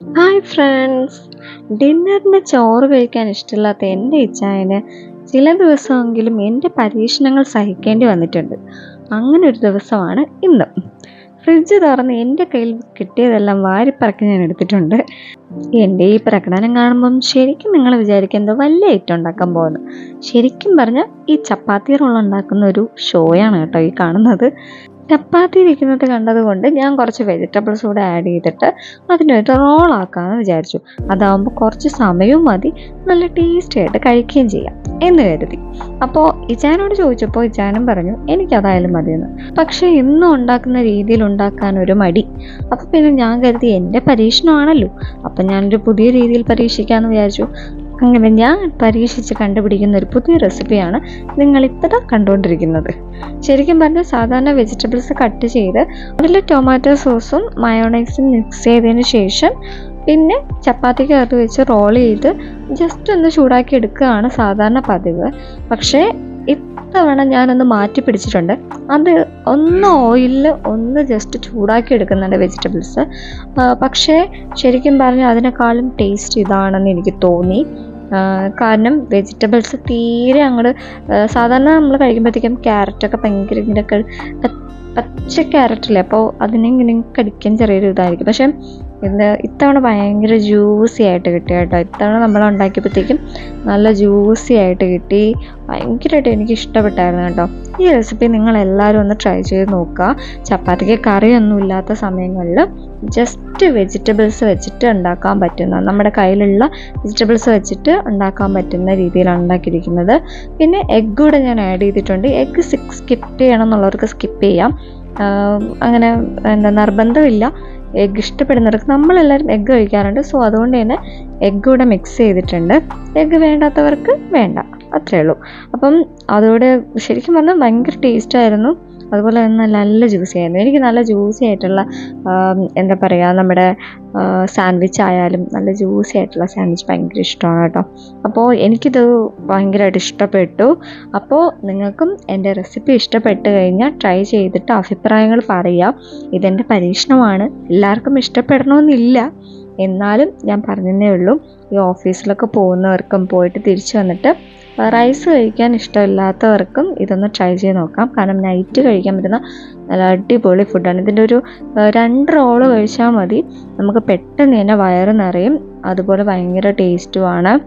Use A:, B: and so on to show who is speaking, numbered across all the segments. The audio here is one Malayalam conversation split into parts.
A: ഹായ് ഫ്രണ്ട്സ് ഡിന്നറിന് ചോറ് കഴിക്കാൻ ഇഷ്ടമില്ലാത്ത എന്റെ ഇച്ചായന് ചില ദിവസമെങ്കിലും എന്റെ പരീക്ഷണങ്ങൾ സഹിക്കേണ്ടി വന്നിട്ടുണ്ട്. അങ്ങനെ ഒരു ദിവസമാണ് ഇന്ന്. ഫ്രിഡ്ജ് തുറന്ന് എന്റെ കയ്യിൽ കിട്ടിയതെല്ലാം വാരിപ്പറക്കി ഞാൻ എടുത്തിട്ടുണ്ട്. എന്റെ ഈ പ്രകടനം കാണുമ്പം ശരിക്കും നിങ്ങൾ വിചാരിക്കുന്നത് വലിയ ഐറ്റം ഉണ്ടാക്കാൻ പോകുന്നു. ശരിക്കും പറഞ്ഞാൽ ഈ ചപ്പാത്തി റോൾ ഉണ്ടാക്കുന്ന ഒരു ഷോയാണ് കേട്ടോ ഈ കാണുന്നത്. ചപ്പാത്തി വെക്കുന്നത് കണ്ടതുകൊണ്ട് ഞാൻ കുറച്ച് വെജിറ്റബിൾസ് കൂടെ ആഡ് ചെയ്തിട്ട് അതിനൊരു റോളാക്കാമെന്ന് വിചാരിച്ചു. അതാവുമ്പോൾ കുറച്ച് സമയവും മതി. നല്ല ടേസ്റ്റി ആയിട്ട് കഴിക്കുകയും ചെയ്യാം എന്ന് കരുതി. അപ്പോൾ ഇച്ചാനോട് ചോദിച്ചപ്പോൾ ഇച്ചാനും പറഞ്ഞു എനിക്കതായാലും മതിയെന്ന്. പക്ഷേ ഇന്നും ഉണ്ടാക്കുന്ന രീതിയിൽ ഉണ്ടാക്കാൻ ഒരു മടി. അപ്പോൾ പിന്നെ ഞാൻ കരുതി എന്റെ പരീക്ഷണമാണല്ലോ. അപ്പം ഞാനൊരു പുതിയ രീതിയിൽ പരീക്ഷിക്കാമെന്ന് വിചാരിച്ചു. അങ്ങനെ ഞാൻ പരീക്ഷിച്ച് കണ്ടുപിടിക്കുന്ന ഒരു പുതിയ റെസിപ്പിയാണ് നിങ്ങൾ ഇപ്പോൾ കണ്ടുകൊണ്ടിരിക്കുന്നത്. ശരിക്കും പറഞ്ഞാൽ സാധാരണ വെജിറ്റബിൾസ് കട്ട് ചെയ്ത് അതിൽ ടൊമാറ്റോ സോസും മയോണൈസും മിക്സ് ചെയ്തതിന് ശേഷം പിന്നെ ചപ്പാത്തിക്ക് അകത്ത് വെച്ച് റോൾ ചെയ്ത് ജസ്റ്റ് ഒന്ന് ചൂടാക്കി എടുക്കുകയാണ് സാധാരണ പതിവ്. പക്ഷേ ഇത്തവണ ഞാനൊന്ന് മാറ്റി പിടിച്ചിട്ടുണ്ട്. അത് ഒന്ന് ഓയിലിൽ ഒന്ന് ജസ്റ്റ് ചൂടാക്കി എടുക്കുന്നുണ്ട് വെജിറ്റബിൾസ് പക്ഷേ ശരിക്കും പറഞ്ഞാൽ അതിനേക്കാളും ടേസ്റ്റ് ഇതാണെന്ന് എനിക്ക് തോന്നി. കാരണം വെജിറ്റബിൾസ് തീരെ അങ്ങോട്ട് സാധാരണ നമ്മൾ കഴിക്കുമ്പോഴത്തേക്കും ക്യാരറ്റൊക്കെ ഭയങ്കര ഇങ്ങനെയൊക്കെ പ- പച്ച ക്യാരറ്റല്ലേ അപ്പോൾ അതിനെ ഇങ്ങനെ കടിക്കാൻ ചെറിയൊരു ഇതായിരിക്കും പക്ഷേ ഇത് ഇത്തവണ ഭയങ്കര ജ്യൂസി ആയിട്ട് കിട്ടി കേട്ടോ. ഇത്തവണ നമ്മൾ ഉണ്ടാക്കിയപ്പോഴത്തേക്കും നല്ല ജ്യൂസി ആയിട്ട് കിട്ടി. ഭയങ്കരമായിട്ട് എനിക്ക് ഇഷ്ടപ്പെട്ടായിരുന്നു കേട്ടോ. ഈ റെസിപ്പി നിങ്ങൾ എല്ലാവരും ഒന്ന് ട്രൈ ചെയ്ത് നോക്കുക. ചപ്പാത്തിക്ക് കറിയൊന്നും ഇല്ലാത്ത സമയങ്ങളിൽ ജസ്റ്റ് വെജിറ്റബിൾസ് വെച്ചിട്ട് ഉണ്ടാക്കാൻ പറ്റുന്ന നമ്മുടെ കയ്യിലുള്ള വെജിറ്റബിൾസ് വെച്ചിട്ട് ഉണ്ടാക്കാൻ പറ്റുന്ന രീതിയിലാണ് ഉണ്ടാക്കിയിരിക്കുന്നത്. പിന്നെ എഗ്ഗ് കൂടെ ഞാൻ ആഡ് ചെയ്തിട്ടുണ്ട്. എഗ്ഗ് സ്കിപ്പ് ചെയ്യണം എന്നുള്ളവർക്ക് സ്കിപ്പ് ചെയ്യാം. അങ്ങനെ എന്താ നിർബന്ധമില്ല. എഗ്ഗ് ഇഷ്ടപ്പെടുന്നവർക്ക് നമ്മളെല്ലാവരും എഗ്ഗ് കഴിക്കാറുണ്ട്. സോ അതുകൊണ്ട് തന്നെ എഗ്ഗ് കൂടെ മിക്സ് ചെയ്തിട്ടുണ്ട്. എഗ്ഗ് വേണ്ടാത്തവർക്ക് വേണ്ട. അത്രേ ഉള്ളൂ. അപ്പം അതോടെ ശരിക്കും പറഞ്ഞാൽ ഭയങ്കര ടേസ്റ്റായിരുന്നു അതുപോലെ തന്നെ നല്ല ജ്യൂസി ആയിരുന്നു. എനിക്ക് നല്ല ജ്യൂസി ആയിട്ടുള്ള എന്താ പറയുക നമ്മുടെ സാൻഡ്വിച്ച് ആയാലും നല്ല ജ്യൂസി ആയിട്ടുള്ള സാൻഡ്വിച്ച് ഭയങ്കര ഇഷ്ടമാണ് കേട്ടോ. അപ്പോൾ എനിക്കിത് ഭയങ്കരമായിട്ട് ഇഷ്ടപ്പെട്ടു. അപ്പോൾ നിങ്ങൾക്കും എന്റെ റെസിപ്പി ഇഷ്ടപ്പെട്ട് കഴിഞ്ഞാൽ ട്രൈ ചെയ്തിട്ട് അഭിപ്രായങ്ങൾ പറയുക ഇതെന്റെ പരീക്ഷണമാണ്. എല്ലാവർക്കും ഇഷ്ടപ്പെടണമെന്നില്ല. എന്നാലും ഞാൻ പറഞ്ഞതേ ഉള്ളൂ. ഈ ഓഫീസിലൊക്കെ പോകുന്നവർക്കും പോയിട്ട് തിരിച്ചു വന്നിട്ട് റൈസ് കഴിക്കാൻ ഇഷ്ടമില്ലാത്തവർക്കും ഇതൊന്ന് ട്രൈ ചെയ്ത് നോക്കാം. കാരണം നൈറ്റ് കഴിക്കാൻ പറ്റുന്ന നല്ല അടിപൊളി ഫുഡാണ് ഇതിന്റെ ഒരു രണ്ട് റോൾ കഴിച്ചാൽ മതി. നമുക്ക് പെട്ടെന്ന് തന്നെ വയറ് നിറയും. അതുപോലെ ഭയങ്കര ടേസ്റ്റുമാണ്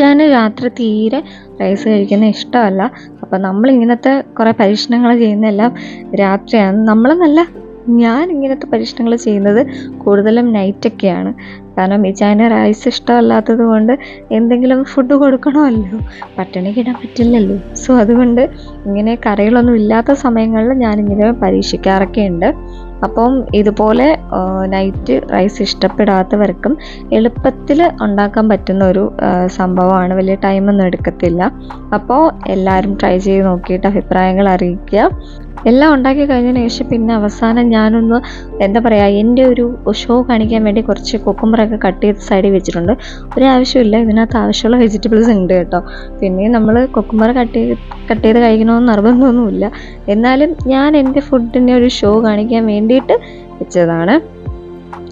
A: ഞാൻ രാത്രി തീരെ റൈസ് കഴിക്കുന്ന ഇഷ്ടമല്ല. അപ്പം നമ്മൾ ഇങ്ങനത്തെ കുറേ പരീക്ഷണങ്ങൾ ചെയ്യുന്നതെല്ലാം രാത്രിയാണ്. നമ്മളെന്നല്ല ഞാൻ ഇങ്ങനത്തെ പരീക്ഷണങ്ങൾ ചെയ്യുന്നത് കൂടുതലും നൈറ്റൊക്കെയാണ് കാരണം ഈ റൈസ് ഇഷ്ടമല്ലാത്തത് കൊണ്ട് എന്തെങ്കിലും ഫുഡ് കൊടുക്കണമല്ലോ പട്ടിണി കിടാൻ പറ്റില്ലല്ലോ. സോ അതുകൊണ്ട് ഇങ്ങനെ കറികളൊന്നും ഇല്ലാത്ത സമയങ്ങളിൽ ഞാനിങ്ങനെ പരീക്ഷിക്കാറൊക്കെ ഉണ്ട് അപ്പം ഇതുപോലെ നൈറ്റ് റൈസ് ഇഷ്ടപ്പെടാത്തവർക്കും എളുപ്പത്തിൽ ഉണ്ടാക്കാൻ പറ്റുന്ന ഒരു സംഭവമാണ്. വലിയ ടൈമൊന്നും എടുക്കത്തില്ല. അപ്പോൾ എല്ലാവരും ട്രൈ ചെയ്ത് നോക്കിയിട്ട് അഭിപ്രായങ്ങൾ അറിയിക്കുക. എല്ലാം ഉണ്ടാക്കി കഴിഞ്ഞതിന് ശേഷം പിന്നെ അവസാനം ഞാനൊന്ന് എന്താ പറയുക എന്റെ ഒരു ഷോ കാണിക്കാൻ വേണ്ടി കുറച്ച് കുക്കുമ്പറൊക്കെ കട്ട് ചെയ്ത് സൈഡിൽ വെച്ചിട്ടുണ്ട്. ഒരു ആവശ്യമില്ല ഇതിനകത്ത് ആവശ്യമുള്ള വെജിറ്റബിൾസ് ഉണ്ട് കേട്ടോ. പിന്നെ നമ്മൾ കുക്കുമ്പർ കട്ട് ചെയ്ത് കട്ട് ചെയ്ത് കഴിക്കണമെന്ന് നിർബന്ധമൊന്നുമില്ല. എന്നാലും ഞാൻ എന്റെ ഫുഡിന്റെ ഒരു ഷോ കാണിക്കാൻ വേണ്ടിയിട്ട് വെച്ചതാണ്.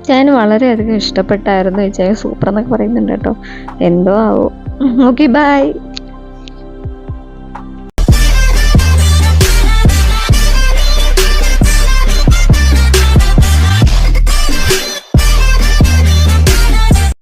A: ഞാൻ വളരെയധികം ഇഷ്ടപ്പെട്ടായിരുന്നു ചായ സൂപ്പർ എന്നൊക്കെ പറയുന്നുണ്ട് കേട്ടോ. എന്തോ ആവോ. Okay bye